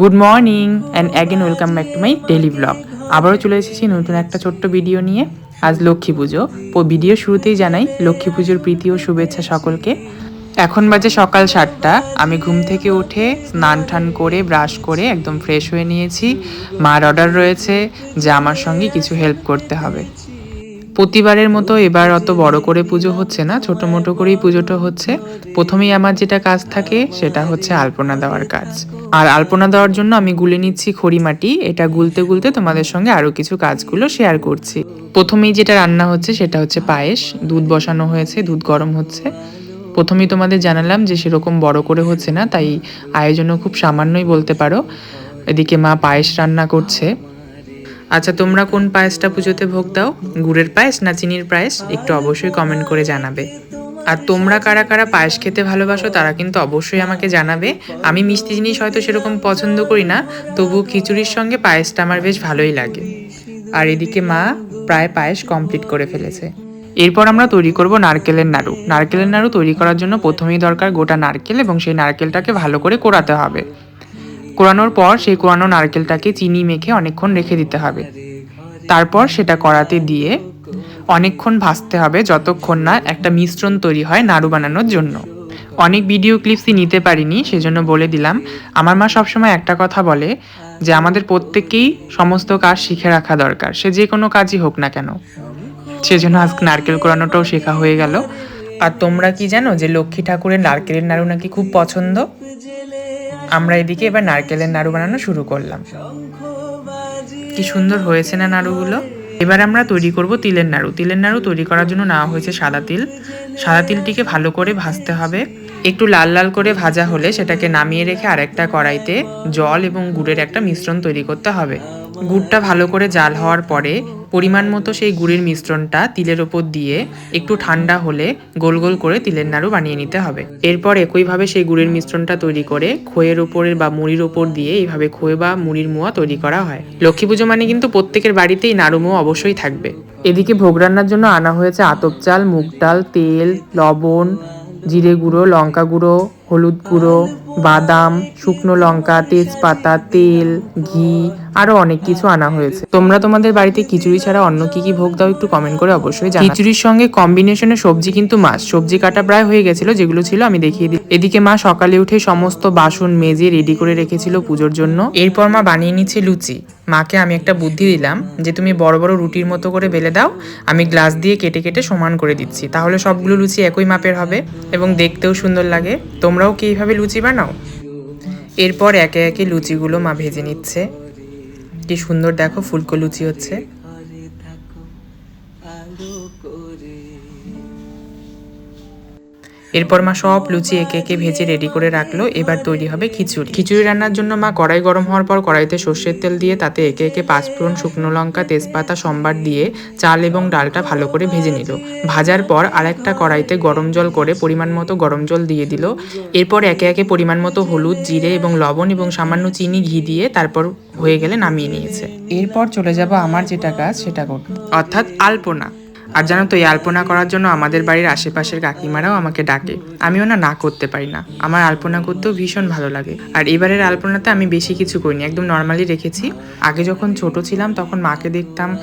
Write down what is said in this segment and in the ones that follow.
Good morning and again welcome back to my daily blog আবারও চলে এসেছি নতুন একটা ছোট্ট ভিডিও নিয়ে। আজ লক্ষ্মী পুজো। ভিডিও শুরুতেই জানাই, লক্ষ্মী পুজোর প্রীতি ও শুভেচ্ছা সকলকে। এখন বাজে সকাল সাতটা। আমি ঘুম থেকে উঠে স্নান টান করে ব্রাশ করে একদম ফ্রেশ হয়ে নিয়েছি। মার অর্ডার রয়েছে যে আমার সঙ্গে কিছু হেল্প করতে হবে। প্রতিবারের মতো এবার অত বড় করে পুজো হচ্ছে না, ছোট মোটো করেই পুজোটা হচ্ছে। প্রথমেই আমার যেটা কাজ থাকে, সেটা হচ্ছে আলপনা দেওয়ার কাজ। আর আলপনা দেওয়ার জন্য আমি গুলে নিচ্ছি খড়িমাটি এটা গুলতে গুলতে তোমাদের সঙ্গে আরও কিছু কাজগুলো শেয়ার করছি। প্রথমেই যেটা রান্না হচ্ছে, সেটা হচ্ছে পায়েস। দুধ বসানো হয়েছে, দুধ গরম হচ্ছে। প্রথমেই তোমাদের জানালাম যে সেরকম বড় করে হচ্ছে না, তাই আয়োজনও খুব সামান্যই বলতে পারো। এদিকে মা পায়েস রান্না করছে। আচ্ছা তোমরা কোন পায়েসটা পুজোতে ভোগ দাও? গুড়ের পায়েস না চিনির পায়েস? একটু অবশ্যই কমেন্ট করে জানাবে। আর তোমরা কারা কারা পায়েস খেতে ভালোবাসো, তারা কিন্তু অবশ্যই আমাকে জানাবে। আমি মিষ্টি জিনিস হয়তো সেরকম পছন্দ করি না তবু খিচুড়ির সঙ্গে পায়েসটা আমার বেশ ভালোই লাগে। আর এদিকে মা প্রায় পায়েস কমপ্লিট করে ফেলেছে। এরপর আমরা তৈরি করব নারকেলের নাড়ু। নারকেলের নাড়ু তৈরি করার জন্য প্রথমেই দরকার গোটা নারকেল এবং সেই নারকেলটাকে ভালো করে কোড়াতে হবে। কোরানোর পর সেই কোরানো নারকেলটাকে চিনি মেখে অনেকক্ষণ রেখে দিতে হবে। তারপর সেটা কড়াতে দিয়ে অনেকক্ষণ ভাজতে হবে যতক্ষণ না একটা মিশ্রণ তৈরি হয় নাড়ু বানানোর জন্য। অনেক ভিডিও ক্লিপসই নিতে পারিনি, সেজন্য বলে দিলাম, আমার মা সবসময় একটা কথা বলে যে আমাদের প্রত্যেককেই সমস্ত কাজ শিখে রাখা দরকার, সে যে কোনো কাজই হোক না কেন। সেজন্য আজকে নারকেল কোরানোটাও শেখা হয়ে গেল। আর তোমরা কি জানো যে লক্ষ্মী ঠাকুরের নারকেলের নাড়ু নাকি খুব পছন্দ? আমরা এদিকে এবার নারকেলের নাড়ু বানানো শুরু করলাম। কি সুন্দর হয়েছে না নাড়ুগুলো? এবার আমরা তৈরি করব তিলের নাড়ু। তিলের নাড়ু তৈরি করার জন্য নেওয়া হয়েছে সাদা তিল। সাদা তিলটিকে ভালো করে ভাজতে হবে। একটু লাল লাল করে ভাজা হলে সেটাকে নামিয়ে রেখে আরেকটা কড়াইতে জল এবং গুড়ের একটা মিশ্রণ তৈরি করতে হবে। গুড়টা ভালো করে জাল হওয়ার পরে পরিমাণ মতো সেই গুড়ের মিশ্রণটা তিলের ওপর দিয়ে একটু ঠান্ডা হলে গোল গোল করে তিলের নাড়ু বানিয়ে নিতে হবে। এরপর একইভাবে সেই গুড়ের মিশ্রণটা তৈরি করে খোয়ের ওপরে বা মুড়ির ওপর দিয়ে এইভাবে খোয়ে বা মুড়ির মোয়া তৈরি করা হয়। লক্ষ্মী পুজো মানে কিন্তু প্রত্যেকের বাড়িতেই নাড়ু মোয়া অবশ্যই থাকবে। এদিকে ভোগ রান্নার জন্য আনা হয়েছে আতপ চাল, মুগ ডাল, তেল, লবণ, জিরে গুঁড়ো, লঙ্কা গুঁড়ো হলুদ গুঁড়ো, বাদাম, শুকনো লঙ্কা, তেজপাতা, তেল, ঘি, আরও অনেক কিছু আনা হয়েছে। তোমরা তোমাদের বাড়িতে খিচুড়ি ছাড়া অন্য কি কি ভোগ দাও একটু কমেন্ট করে অবশ্যই খিচুড়ির সঙ্গে কম্বিনেশনে সবজি কিন্তু মাছ সবজি কাটা প্রায় হয়ে গেছিল, যেগুলো ছিল আমি দেখিয়ে দিই। এদিকে মা সকালে উঠে সমস্ত বাসন মেজে রেডি করে রেখেছিল পুজোর জন্য। এরপর মা বানিয়ে নিচ্ছে লুচি। মাকে আমি একটা বুদ্ধি দিলাম যে তুমি বড় বড় রুটির মতো করে বেলে দাও, আমি গ্লাস দিয়ে কেটে কেটে সমান করে দিচ্ছি। তাহলে সবগুলো লুচি একই মাপের হবে এবং দেখতেও সুন্দর লাগে। তোমরাও কি এইভাবে লুচি বানাও? এরপর একে একে লুচিগুলো মা ভেজে নিচ্ছে। কি সুন্দর দেখো ফুলকো লুচি হচ্ছে। এরপর মা সব লুচি একে একে ভেজে রেডি করে রাখল। এবার তৈরি হবে খিচুড়ি। খিচুড়ি রান্নার জন্য মা কড়াই গরম হওয়ার পর কড়াইতে সর্ষের তেল দিয়ে তাতে একে একে পাঁচফোড়ন শুকনো লঙ্কা তেজপাতা সম্বার দিয়ে চাল এবং ডালটা ভালো করে ভেজে নিল। ভাজার পর আরেকটা কড়াইতে গরম জল করে পরিমাণ মতো গরম জল দিয়ে দিল। এরপর একে একে পরিমাণ মতো হলুদ জিরে এবং লবণ এবং সামান্য চিনি ঘি দিয়ে তারপর হয়ে গেলে নামিয়ে নিয়েছে। এরপর চলে যাব আমার যেটা কাজ সেটা করতে। অর্থাৎ আলপনা। আর জানো তো, এই আলপনা করার জন্য আমাদের বাড়ির আশেপাশের কাকিমারাও আমাকে ডাকে। আমিও না না করতে পারি না। আমার আলপনা করতেও ভীষণ ভালো লাগে। আর এবারের আলপনাতে আমি বেশি কিছু করিনি। একদম নর্মালি রেখেছি। আগে যখন ছোট ছিলাম, তখন মাকে দেখতাম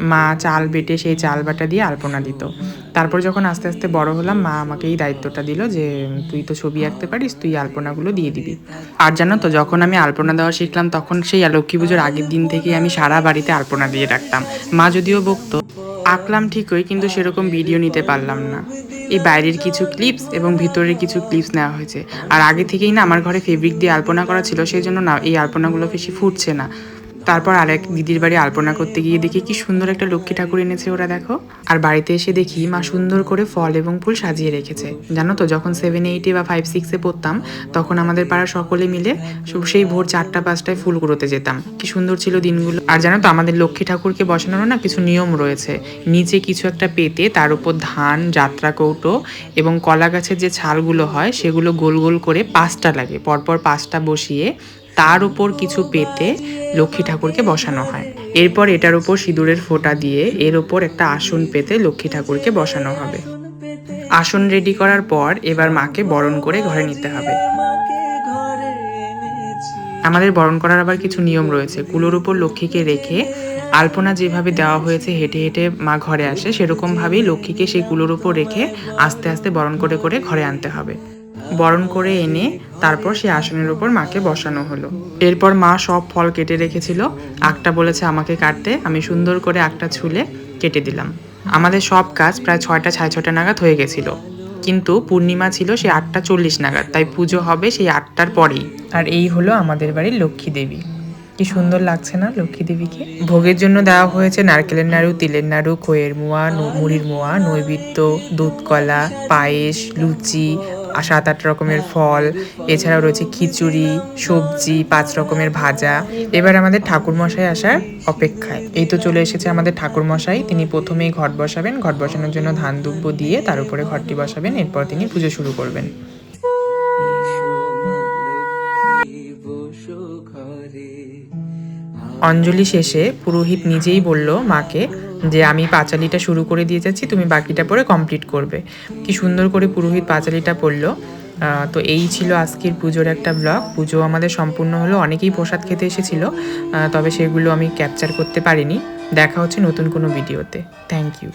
মা চাল বেটে সেই চাল বাটা দিয়ে আলপনা দিত। তারপর যখন আস্তে আস্তে বড় হলাম, মা আমাকে এই দায়িত্বটা দিল যে, তুই তো ছবি আঁকতে পারিস, তুই আলপনাগুলো দিয়ে দিবি। আর জানো তো, যখন আমি আলপনা দেওয়া শিখলাম, তখন সেই লক্ষ্মী পুজোর আগের দিন থেকেই আমি সারা বাড়িতে আলপনা দিয়ে রাখতাম। মা যদিও বকতো আঁকলাম ঠিকই, কিন্তু সেরকম ভিডিও নিতে পারলাম না। এই বাইরের কিছু ক্লিপস এবং ভিতরের কিছু ক্লিপস নেওয়া হয়েছে। আর আগে থেকেই না, আমার ঘরে ফেব্রিক দিয়ে আলপনা করা ছিল, সেই জন্য না, এই আলপনাগুলো বেশি ফুটছে না। তারপর আরেক দিদির বাড়ি আলপনা করতে গিয়ে দেখি কি সুন্দর একটা লক্ষ্মী ঠাকুর এনেছে ওরা, দেখো। আর বাড়িতে এসে দেখি মা সুন্দর করে ফল এবং ফুল সাজিয়ে রেখেছে। জানো তো, যখন সেভেন এইটে বা ফাইভ সিক্সে পড়তাম, তখন আমাদের পাড়া সকলে মিলে সেই ভোর চারটা, পাঁচটায় ফুল কুড়োতে যেতাম। কি সুন্দর ছিল দিনগুলো। আর জানো তো, আমাদের লক্ষ্মী ঠাকুরকে বসানোর না কিছু নিয়ম রয়েছে। নিচে কিছু একটা পেতে তার উপর ধান, যাত্রা কৌটো এবং কলা গাছের যে ছালগুলো হয়, সেগুলো গোল গোল করে পাঁচটা লাগে। পরপর পাঁচটা বসিয়ে তার উপর কিছু পেতে লক্ষ্মী ঠাকুরকে বসানো হয়। এরপর এটার উপর সিঁদুরের ফোঁটা দিয়ে এর ওপর একটা আসন পেতে লক্ষ্মী ঠাকুরকে বসানো হবে। আসন রেডি করার পর এবার মাকে বরণ করে ঘরে নিতে হবে। আমাদের বরণ করার আবার কিছু নিয়ম রয়েছে। কুলোর উপর লক্ষ্মীকে রেখে আলপনা যেভাবে দেওয়া হয়েছে, হেঁটে হেঁটে মা ঘরে আসে, সেরকমভাবেই লক্ষ্মীকে সেই কুলোর উপর রেখে আস্তে আস্তে বরণ করে করে ঘরে আনতে হবে। বরণ করে এনে তারপর সে আসনের উপর মাকে বসানো হলো। এরপর মা সব ফল কেটে রেখেছিল। একটা বলেছে, আমাকে কাটতে, আমি সুন্দর করে একটা ছুলে কেটে দিলাম। আমাদের সব কাজ প্রায় ছয়টা, সাড়ে ছটা নাগাদ হয়ে গেছিল। কিন্তু পূর্ণিমা ছিল সেই আটটা চল্লিশ নাগাদ, তাই পুজো হবে সেই আটটার পরেই। আর এই হলো আমাদের বাড়ির লক্ষ্মী দেবী। কি সুন্দর লাগছে না লক্ষ্মী দেবীকে? ভোগের জন্য দেওয়া হয়েছে নারকেলের নাড়ু, তিলের নাড়ু খইয়ের মোয়া মুড়ির মোয়া, নৈবেদ্য দুধ কলা পায়েস, লুচি সাত আট রকমের ফল এছাড়াও রয়েছে খিচুড়ি সবজি পাঁচ রকমের ভাজা। এবার আমাদের ঠাকুর মশাই আসার অপেক্ষায়। এই তো চলে এসেছে আমাদের ঠাকুর মশাই তিনি প্রথমেই ঘট বসাবেন। ঘট বসানোর জন্য ধান দুব্য দিয়ে তার উপরে ঘরটি বসাবেন। এরপর তিনি পুজো শুরু করবেন। অঞ্জলি শেষে পুরোহিত নিজেই বলল মাকে যে আমি পাঁচালিটা শুরু করে দিয়ে যাচ্ছি তুমি বাকিটা পরে কমপ্লিট করবে। কি সুন্দর করে পুরোহিত পাঁচালিটা পড়ল। তো এই ছিল আজকের পুজোর একটা ব্লগ পুজো আমাদের সম্পূর্ণ হলো, অনেকেই প্রসাদ খেতে এসেছিল তবে সেগুলো আমি ক্যাপচার করতে পারিনি। দেখা হচ্ছে নতুন কোনো ভিডিওতে থ্যাংক ইউ